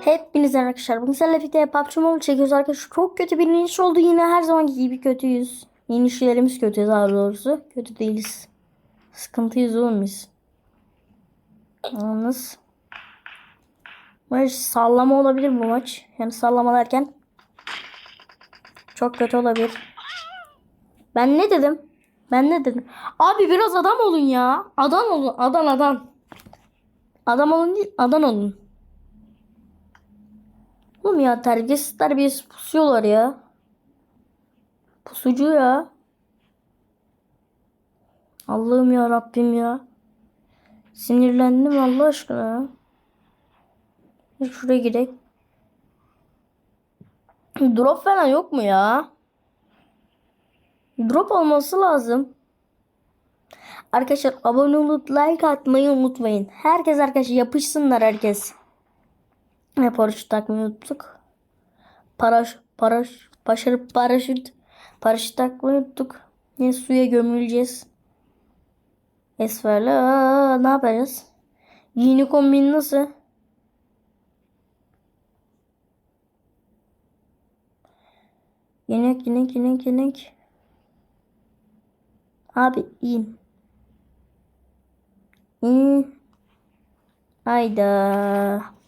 Hepinize arkadaşlar. Bugün sizlerle birlikte PUBG Mobile çekiyoruz arkadaşlar. Çok kötü bir iniş oldu yine her zamanki gibi kötüyüz. İnişlerimiz kötü daha doğrusu. Kötü değiliz. Sıkıntıyız oğlum biz. Yalnız. Maç sallama olabilir bu maç. Yani sallama derken. Çok kötü olabilir. Ben ne dedim? Ben ne dedim? Abi biraz adam olun ya. Adam olun. Adam adam. Adam olun değil. Adam olun. Oğlum ya terbiyesiz terbiyesiz pusuyorlar ya. Pusucu ya. Allah'ım ya Rabbim ya. Sinirlendim Allah aşkına ya. Şuraya gidelim. Drop falan yok mu ya? Drop olması lazım. Arkadaşlar abone olup like atmayı unutmayın. Herkes arkadaşlar yapışsınlar herkes. Ne paraşüt takmayı unuttuk. Paraş, paraş, başarı paraşüt, paraşüt takmayı unuttuk. Yine suya gömüleceğiz. Esferle ne yapacağız? Yeni kombin nasıl? Yenek, yenek, yenek, yenek. Abi in. İn. Hayda.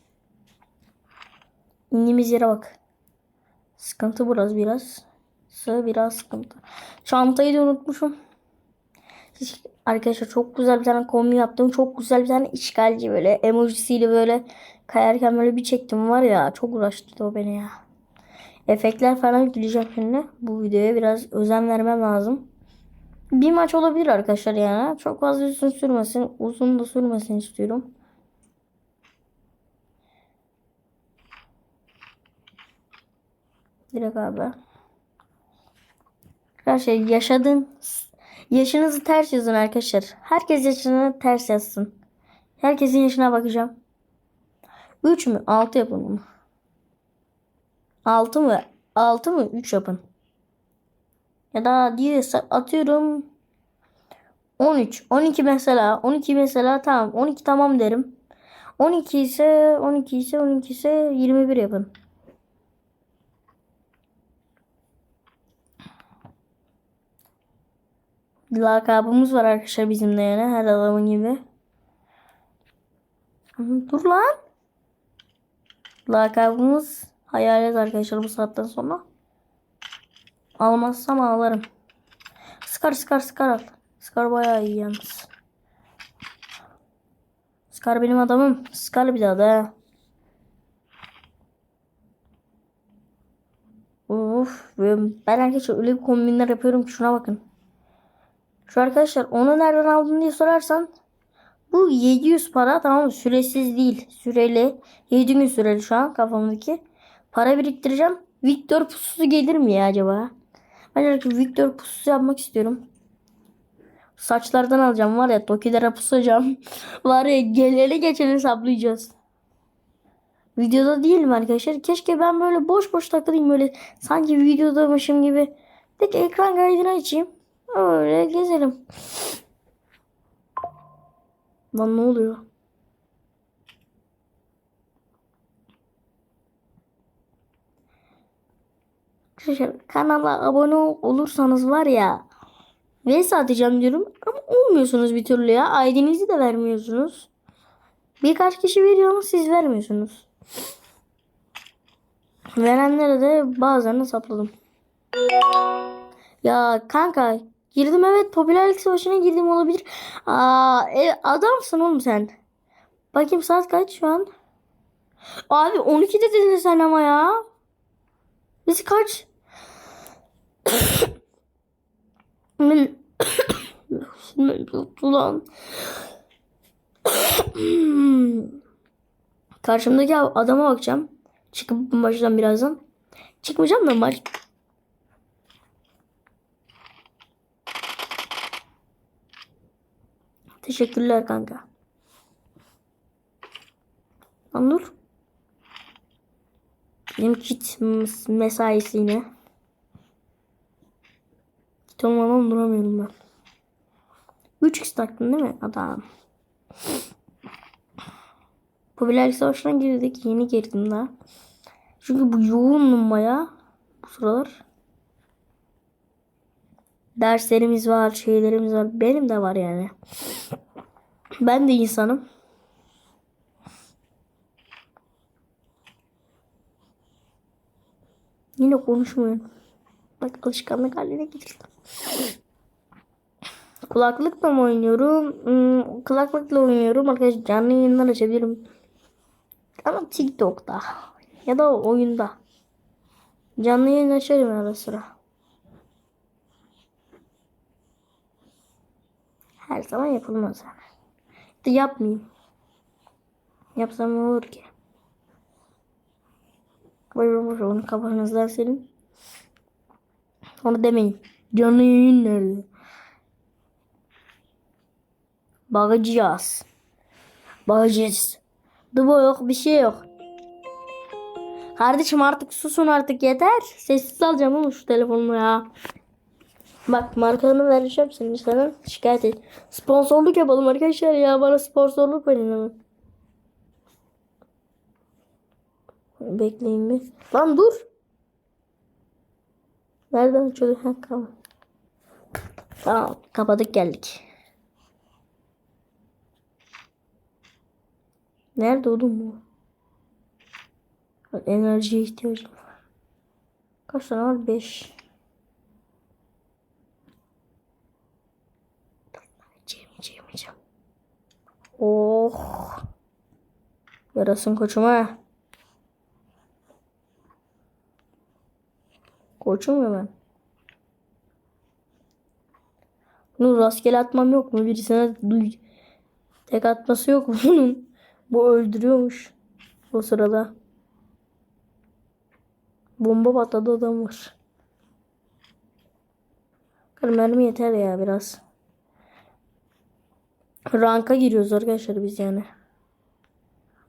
İndiğimiz bak. Sıkıntı burası biraz. Sığ biraz sıkıntı. Çantayı da unutmuşum. Arkadaşlar çok güzel bir tane kombi yaptım. Çok güzel bir tane işgalci böyle emojisiyle böyle kayarken böyle bir çektim var ya. Çok uğraştırdı o beni ya. Efektler falan yükleyeceğim şimdi. Bu videoya biraz özen vermem lazım. Bir maç olabilir arkadaşlar yani. Çok fazla uzun sürmesin. Uzun da sürmesin istiyorum. Direkt abi. Arkadaşlar yaşadığın yaşınızı ters yazın arkadaşlar. Herkes yaşını ters yazsın. Herkesin yaşına bakacağım. 3 mü? 6 yapın bunu. 6 mı? 6 mı? 3 yapın. Ya da diye atıyorum 13. 12 mesela. 12 mesela tamam. 12 tamam derim. 12 ise 12 ise 12 ise 21 yapın. Lakabımız var arkadaşlar bizimle yani her adamın gibi. Dur lan. Lakabımız hayalet arkadaşlar bu saatten sonra. Almazsam ağlarım. Skar skar skar al. Skar bayağı iyi yalnız. Skar benim adamım. Skar bir daha da. Of. Ben arkadaşlar öyle bir kombinler yapıyorum ki şuna bakın. Şu arkadaşlar onu nereden aldın diye sorarsan bu 700 para tamam? Süresiz değil. Süreli. 7 gün süreli şu an kafamdaki. Para biriktireceğim. Victor pususu gelir mi ya acaba? Ben artık Victor pususu yapmak istiyorum. Saçlardan alacağım var ya Tokilere pusacağım. var ya geleli geçeni hesaplayacağız. Videoda değilim arkadaşlar. Keşke ben böyle boş boş takılayım böyle sanki videodaymışım gibi. Tek ekran kaydını açayım. Öyle gezelim. Lan ne oluyor? Kanala abone ol- olursanız var ya VS atacağım diyorum ama olmuyorsunuz bir türlü ya. ID'nizi de vermiyorsunuz. Birkaç kişi veriyor ama siz vermiyorsunuz. Verenlere de bazılarını sapladım. Ya kanka girdim evet popülerlik savaşına girdim olabilir. Aa e, adamsın oğlum sen. Bakayım saat kaç şu an? Abi 12'de dedin sen ama ya. Biz kaç? Ben ulan. Karşımdaki adama bakacağım. Çıkıp maçtan birazdan. Çıkmayacağım da maç. Teşekkürler kanka. Lan dur. Benim kit mes- mesaisi yine. Kit olmadan duramıyorum ben. 3x taktın değil mi adam? popülerlik savaşına girdik. Yeni girdim daha. Çünkü bu yoğunum baya bu sıralar. Derslerimiz var, şeylerimiz var. Benim de var yani. Ben de insanım. Yine konuşmuyorum. Bak alışkanlık haline getirdim. Kulaklıkla mı oynuyorum? Hmm, kulaklıkla oynuyorum. Arkadaşlar canlı yayınlar açabilirim. Ama TikTok'ta. Ya da oyunda. Canlı yayın açarım ara sıra. Her zaman yapılmaz yani. Yapmayayım. Yapsam olur ki? Buyurun buyurun onu kafanızdan silin. Onu demeyin. Canlı yayın nerede? Bakacağız. Bakacağız. Dıbo yok bir şey yok. Kardeşim artık susun artık yeter. Sessiz alacağım ama şu telefonu ya. Bak markanı vereceğim senin sana şikayet et. Sponsorluk yapalım arkadaşlar ya bana sponsorluk verin hemen. Bekleyin bir. Lan dur. Nereden açılıyor? Ha tamam. Tamam kapadık geldik. Nerede oğlum bu? Enerjiye ihtiyacım var. Kaç tane var? 5. Oh. Yarasın koçuma. Koçum ya ben. Bunu rastgele atmam yok mu? Birisine duy. Tek atması yok mu bunun? Bu öldürüyormuş. O sırada. Bomba patladı adam var. Mermi yeter ya biraz. Ranka giriyoruz arkadaşlar biz yani.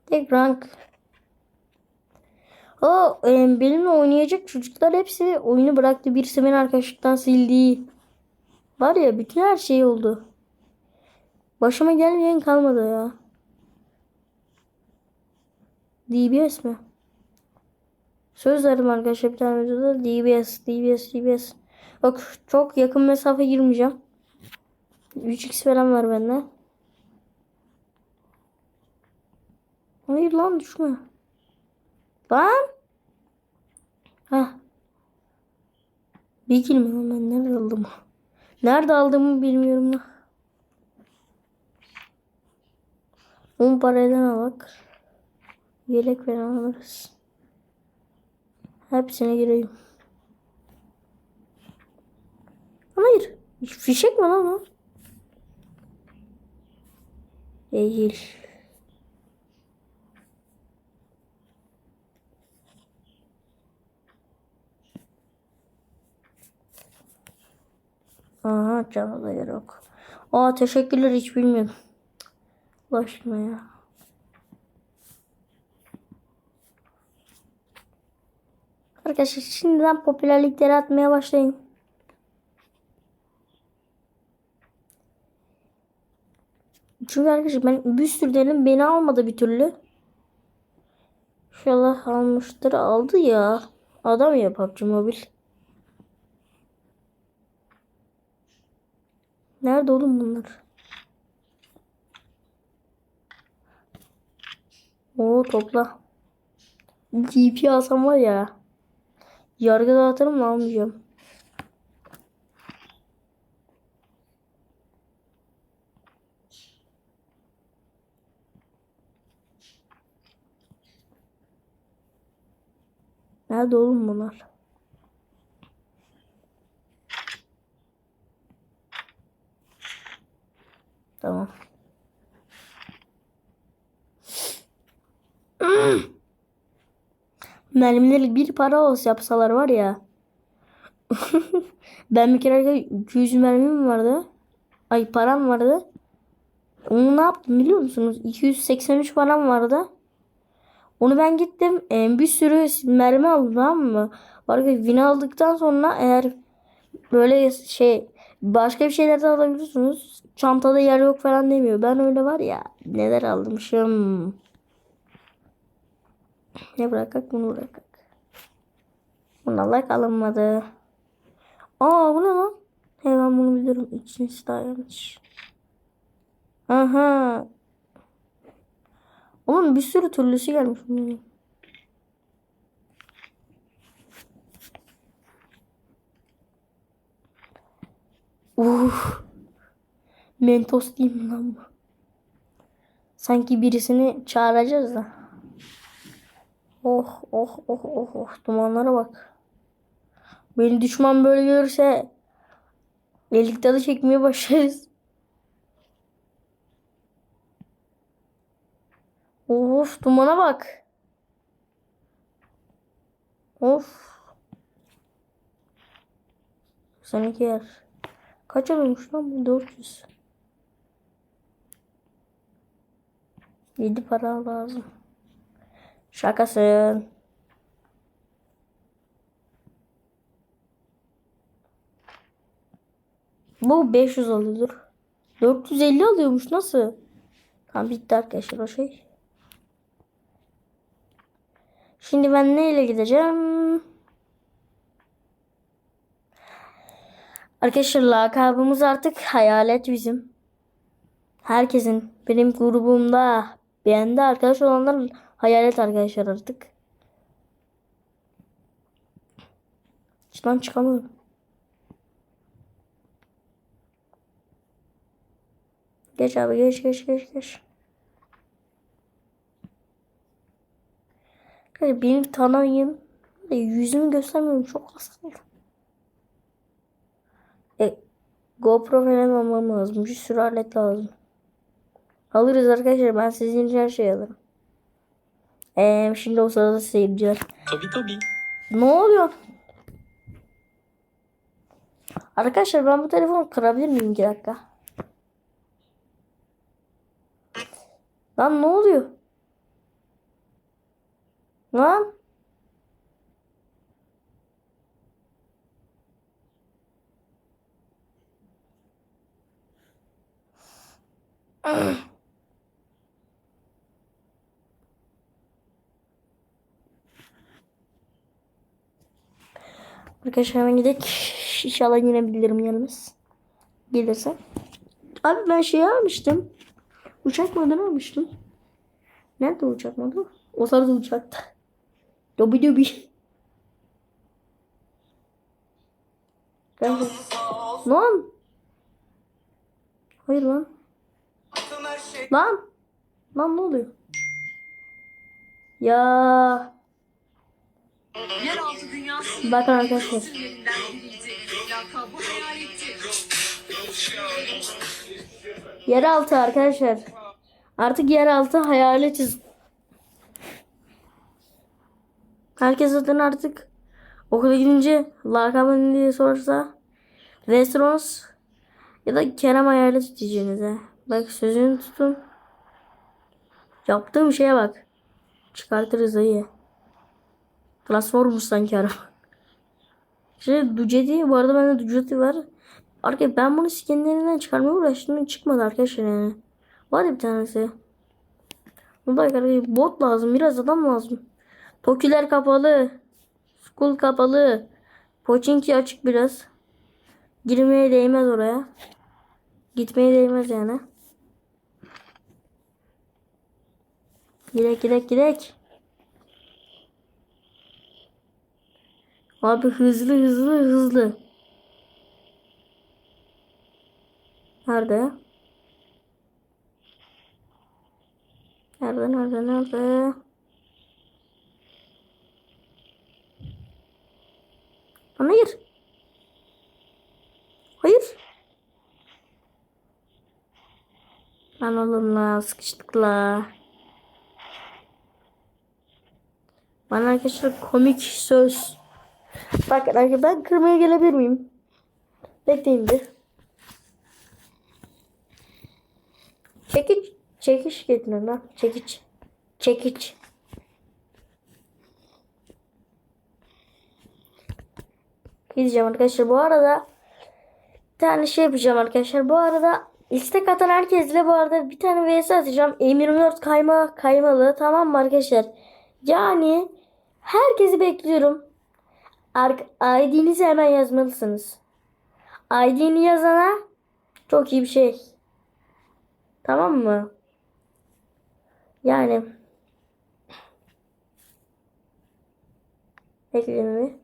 Tek rank. O e, benimle oynayacak çocuklar hepsi oyunu bıraktı. Birisi beni arkadaşlıktan sildi. Var ya bütün her şey oldu. Başıma gelmeyen kalmadı ya. DBS mi? Söz verdim arkadaşlar bir tane videoda DBS, DBS, DBS. Bak çok yakın mesafe girmeyeceğim. 3x falan var bende. Hayır lan düşme. Lan. Heh. Bir kill mi lan ben nerede aldım? Nerede aldığımı bilmiyorum da. 10 paradan alak. Yelek falan alırız. Hepsine gireyim. Hayır. Fişek mi lan o? Değil. Aha canı da yok. Aa teşekkürler hiç bilmiyordum. Ulaşma ya. Arkadaşlar şimdiden popülerlikleri atmaya başlayın. Çünkü arkadaşlar ben bir sürü dedim beni almadı bir türlü. İnşallah almıştır. Aldı ya. Adam ya PUBG Mobil. Nerede oğlum bunlar? Oo topla. DP alsam var ya. Yargı dağıtırım mı almayacağım. Nerede oğlum bunlar? Tamam. Mermileri bir para olsa yapsalar var ya. ben bir kere 200 mermim vardı. Ay param vardı. Onu ne yaptım biliyor musunuz? 283 param vardı. Onu ben gittim e, bir sürü mermi aldım tamam mı? Var ki win aldıktan sonra eğer böyle şey başka bir şeyler de alabiliyorsunuz. Çantada yer yok falan demiyor. Ben öyle var ya neler almışım. Ne bırakak bunu bırakak. Buna like alınmadı. Aa bu ne lan? He bunu bilirim. İkincisi daha. Aha. Oğlum bir sürü türlüsü gelmiş bunların. Uf. Mentos değil mi lan bu? Sanki birisini çağıracağız da. Oh oh oh oh oh dumanlara bak. Beni düşman böyle görürse birlikte de çekmeye başlarız. Of dumana bak. Of. Seninki yer. Kaç alıyormuş lan bu? 400. 7 para lazım. Şakasın. Bu 500 alıyordur. 450 alıyormuş nasıl? Tamam bitti arkadaşlar o şey. Şimdi ben neyle gideceğim? Arkadaşlar lakabımız artık hayalet bizim. Herkesin benim grubumda bende arkadaş olanlar hayalet arkadaşlar artık. İçinden çıkamıyorum. Geç abi geç geç geç geç. Arkadaşlar beni tanıyın. Yüzümü göstermiyorum çok az. E, GoPro falan almam lazım. Bir sürü alet lazım. Alırız arkadaşlar. Ben sizin için her şeyi alırım. Ee, şimdi o sırada seyirciler. Tabii tabii. Ne oluyor? Arkadaşlar ben bu telefonu kırabilir miyim 2 dakika? Lan ne oluyor? Lan? Arkadaşlar hemen gidelim. İnşallah yine bilirim yalnız. Gelirse. Abi ben şey almıştım. Uçak modunu almıştım. Nerede uçak modu? O sırada uçakta. Dobi dobi. Gel. Lan. Hayır lan. Lan. Lan ne oluyor? Ya. Yeraltı dünyası Bakın arkadaşlar. Yeraltı arkadaşlar. Artık yeraltı hayaletiz. Herkes zaten artık okula gidince lakabı ne diye sorarsa Westeros ya da Kerem hayalet diyeceğinize. Bak sözünü tutun. Yaptığım şeye bak. Çıkartırız dayı. Transformers sanki araba. Şey Ducati bu arada bende Ducati var. Arkadaşlar ben bunu skinlerinden çıkarmaya uğraştım. Çıkmadı arkadaşlar yani. Var ya bir tanesi. Bu da arkadaşlar bot lazım. Biraz adam lazım. Tokiler kapalı. School kapalı. Pochinki açık biraz. Girmeye değmez oraya. Gitmeye değmez yani. Gidek gidek gidek. Abi hızlı hızlı hızlı. Nerede? Nerede nerede nerede? Lan Hayır. Hayır. Lan oğlum la sıkıştık la. Bana arkadaşlar komik söz. Bakın arkadaşlar ben kırmaya gelebilir miyim? Bekleyin bir. Çekiç. Çekiç getirin lan. Çekiç. Çekiç. Gideceğim arkadaşlar. Bu arada bir tane şey yapacağım arkadaşlar. Bu arada istek atan herkesle bu arada bir tane vs atacağım. M24 kayma kaymalı. Tamam mı arkadaşlar? Yani herkesi bekliyorum. ID'nizi hemen yazmalısınız. ID'ni yazana çok iyi bir şey. Tamam mı? Yani Bekleyin.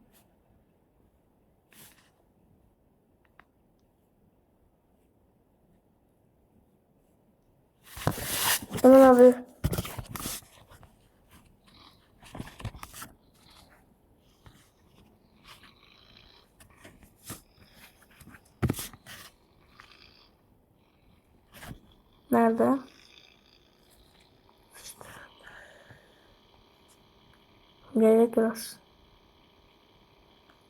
Tamam abi. Nerede? Gerek biraz.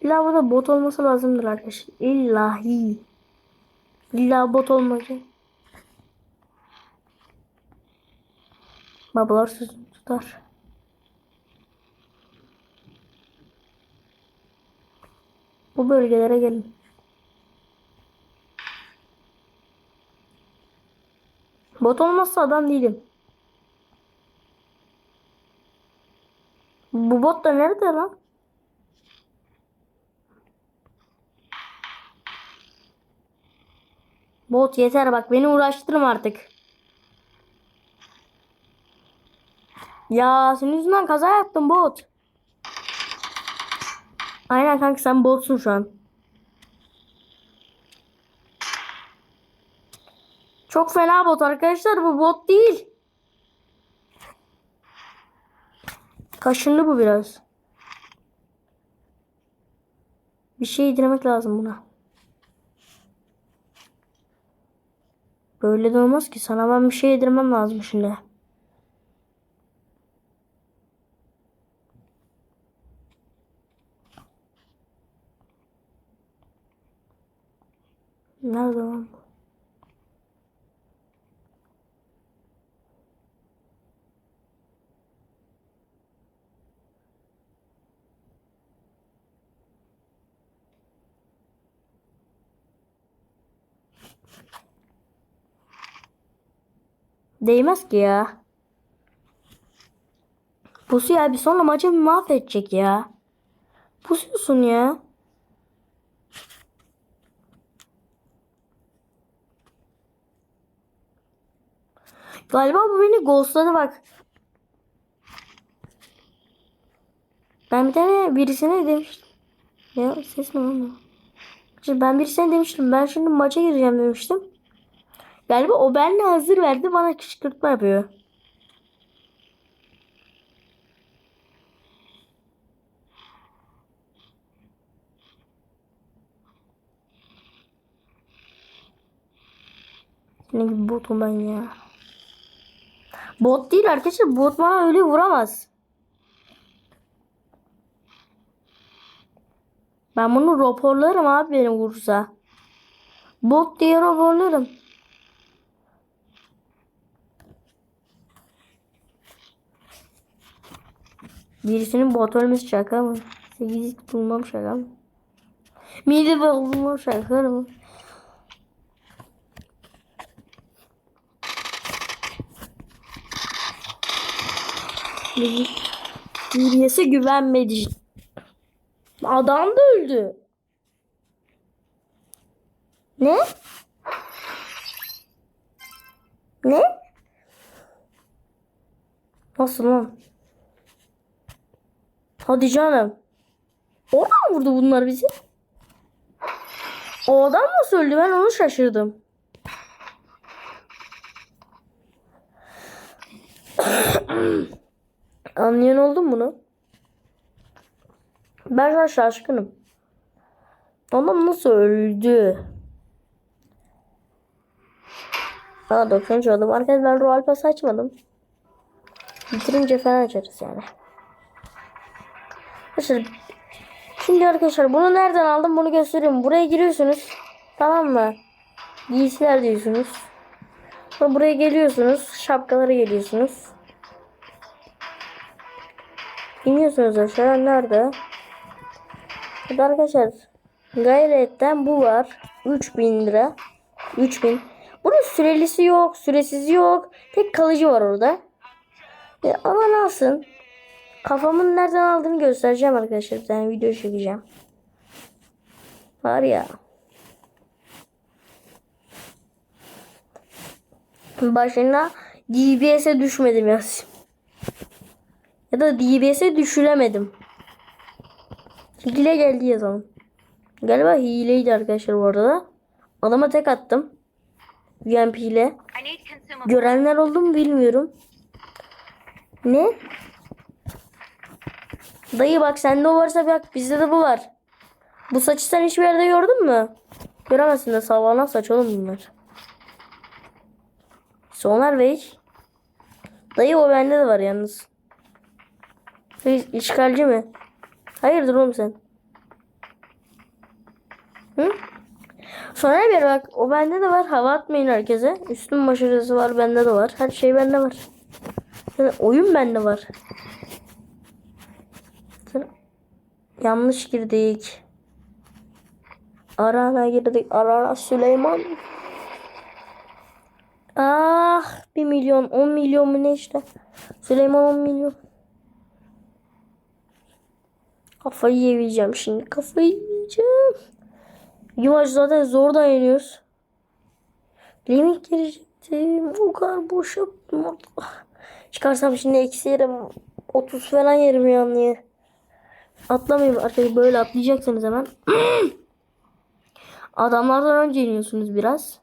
İlla burada bot olması lazımdır arkadaşlar. İllahi. İlla bot olmayacak. Babalar sözünü tutar. Bu bölgelere gelin. Bot olmazsa adam değilim. Bu bot da nerede lan? Bot yeter bak beni uğraştırma artık. Ya senin yüzünden kaza yaptım bot. Aynen kanka sen botsun şu an. Çok fena bot arkadaşlar bu bot değil. Kaşındı bu biraz. Bir şey yedirmek lazım buna. Böyle de olmaz ki. Sana ben bir şey yedirmem lazım şimdi. Nerede lan bu? Değmez ki ya. Pusu ya bir sonra maçı mahvedecek ya. Pusuyorsun ya. Galiba bu beni ghostladı bak. Ben bir tane birisine demiştim. Ya ses lan bu? Şimdi ben birisine demiştim. Ben şimdi maça gireceğim demiştim. Galiba o benle hazır verdi. Bana kışkırtma yapıyor. Ne gibi botum ben ya. Bot değil arkadaşlar. Bot bana öyle vuramaz. Ben bunu raporlarım abi benim vursa. Bot diye raporlarım. Birisinin bot ölmesi şaka mı? 8 bulmam şaka mı? Mide bulmam şaka mı? Birisine güvenmedi. Adam da öldü. Ne? Ne? Nasıl lan? Hadi canım. Oradan vurdu bunlar bizi. O adam nasıl öldü? Ben onu şaşırdım. Anlayan oldu mu bunu? Ben şu şaşkınım. Adam nasıl öldü? Aa 93 oldum. Arkadaşlar ben Royal Pass açmadım. Bitirince falan açarız yani. Arkadaşlar şimdi arkadaşlar bunu nereden aldım bunu göstereyim. Buraya giriyorsunuz. Tamam mı? Giysiler diyorsunuz. Sonra buraya geliyorsunuz. Şapkalara geliyorsunuz. İniyorsunuz aşağı. Nerede? Burada arkadaşlar gayretten bu var. 3000 lira. 3000. Bunun sürelisi yok. Süresiz yok. Tek kalıcı var orada. E, alan alsın. Kafamın nereden aldığını göstereceğim arkadaşlar. Bir tane video çekeceğim. Var ya. Başına DBS'e düşmedim yaz. Ya da DBS'e düşüremedim. Hile geldi yazalım. Galiba hileydi arkadaşlar bu arada. Adama tek attım. UMP ile. Görenler oldu mu bilmiyorum. Ne? Dayı bak sende o varsa bak bizde de bu var. Bu saçı sen hiçbir yerde gördün mü? Göremezsin de sağlanan saç oğlum bunlar. Soner Bey. Dayı o bende de var yalnız. Dayı işgalci mi? Hayırdır oğlum sen? Hı? Soner Bey bak o bende de var. Hava atmayın herkese. Üstün maşarası var bende de var. Her şey bende var. Oyun bende var. Sen- Yanlış girdik. Arana girdik. Arana Süleyman. Ah 1 milyon 10 milyon mu ne işte. Süleyman 10 milyon. Kafayı yiyeceğim şimdi. Kafayı yiyeceğim. Yavaş zaten zor dayanıyoruz. Limit girecektim. O kadar boş yaptım. Çıkarsam şimdi eksi yerim. 30 falan yerim yani. Atlamayayım arkadaşlar böyle atlayacaksınız hemen. Adamlardan önce iniyorsunuz biraz.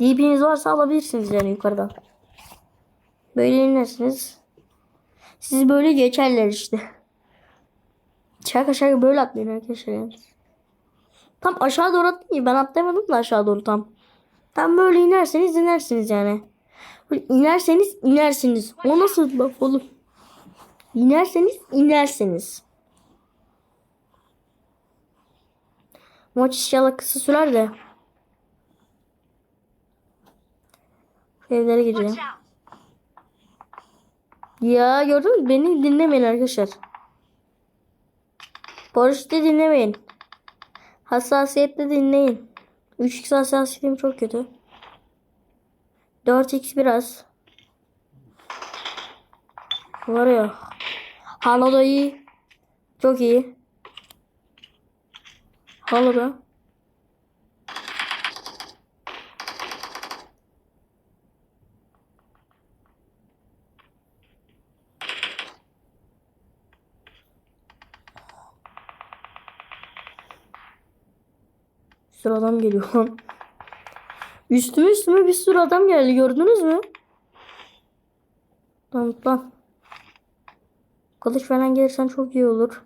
DP'niz varsa alabilirsiniz yani yukarıdan. Böyle inersiniz. Siz böyle geçerler işte. Şaka şaka böyle atlayın arkadaşlar yani. Tam aşağı doğru atlayın. Ben atlayamadım da aşağı doğru tam. Tam böyle inerseniz inersiniz yani. Böyle inerseniz inersiniz. O nasıl laf oğlum? İnerseniz inersiniz. Maç inşallah kısa sürer de. Evlere gireceğim. Ya gördün mü? Beni dinlemeyin arkadaşlar. Barış'ta dinlemeyin. Hassasiyetle dinleyin. 3x hassasiyetim çok kötü. 4x biraz. Var ya. Halo da iyi. Çok iyi. Da. Bir sürü adam geliyor lan. Üstüme üstüme bir sürü adam geldi gördünüz mü? Lan lan. Kılıç falan gelirsen çok iyi olur.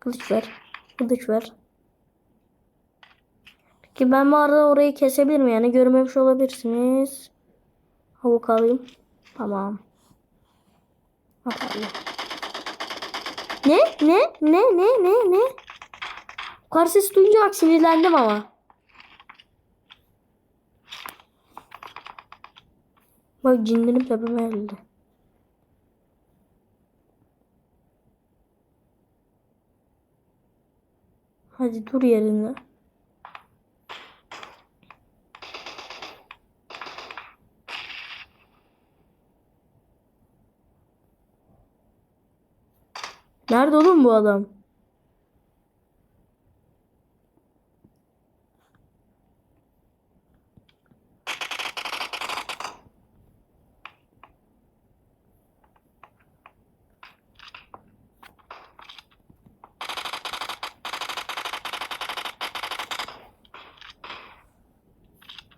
Kılıç ver. Kılıç ver. Peki ben bu arada orayı kesebilir miyim? Yani görmemiş olabilirsiniz. Havuk alayım. Tamam. Bakalım. Ne? Ne? Ne? Ne? Ne? Ne? Kar sesi duyunca bak sinirlendim ama. Bak cinlerim tepeme geldi. Hadi dur yerinde. Nerede oğlum bu adam?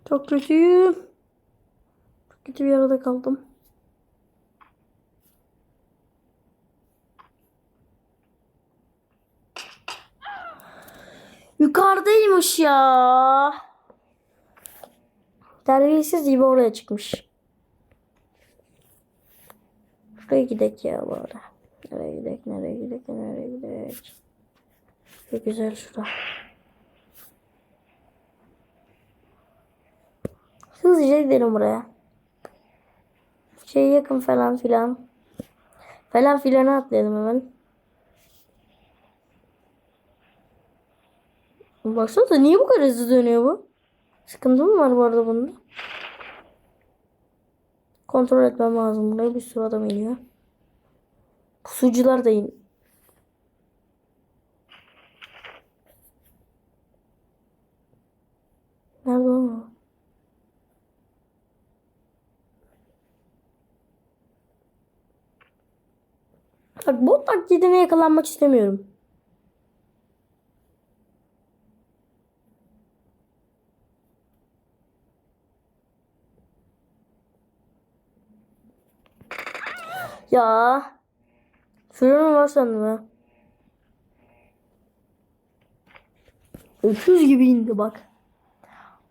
Çok kötüyüm. Çok kötü bir arada kaldım. Yukarıdaymış ya. Terbiyesiz gibi oraya çıkmış. Şuraya gidek ya bu arada. Nereye gidek, nereye gidek, nereye gidek. Çok güzel şura. Hızlıca gidelim buraya. Şey yakın falan filan. Falan filana atlayalım hemen. Baksana niye bu kadar hızlı dönüyor bu? Sıkıntı mı var bu arada bunda? Kontrol etmem lazım. Buraya bir sürü adam geliyor. Sucular da in. Nerede o? Bak bot taklidine yakalanmak istemiyorum. Ya. Şurada var sandım ha. Gibi indi bak.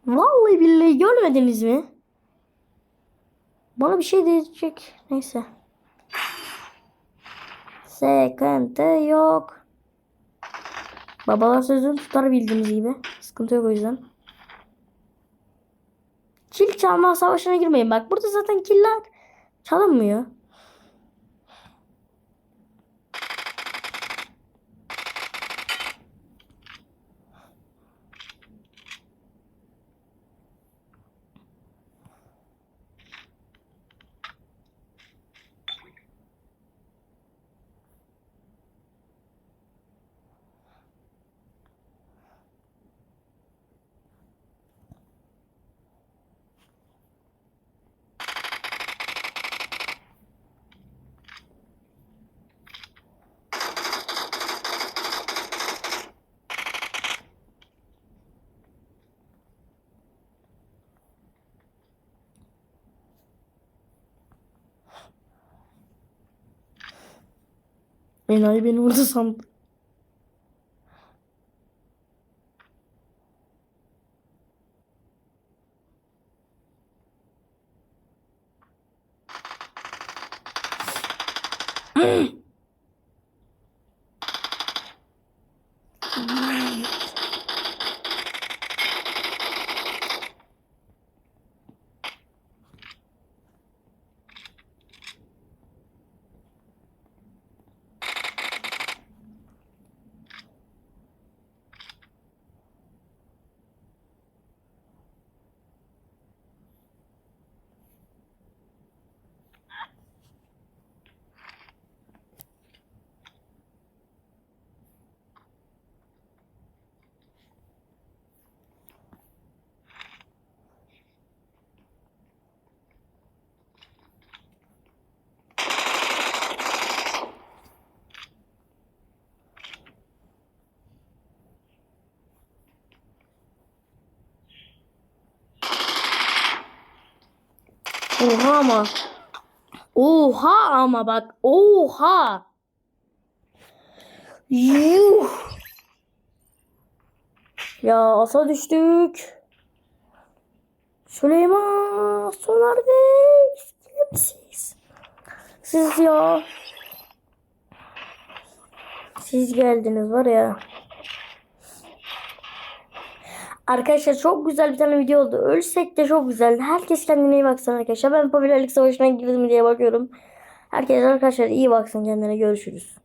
Vallahi billahi görmediniz mi? Bana bir şey diyecek. Neyse. Sıkıntı yok. Babalar sözünü tutar bildiğiniz gibi. Sıkıntı yok o yüzden. Kil çalma savaşına girmeyin. Bak burada zaten killer çalınmıyor. Enayi beni orada sandı. Oha ama. Oha ama bak. Oha. Yuh. Ya asa düştük. Süleyman Soner Bey. Kimsiz? Siz ya. Siz geldiniz var ya. Arkadaşlar çok güzel bir tane video oldu. Ölsek de çok güzel. Herkes kendine iyi baksın arkadaşlar. Ben popülerlik savaşına girdim diye bakıyorum. Herkes arkadaşlar iyi baksın kendine. Görüşürüz.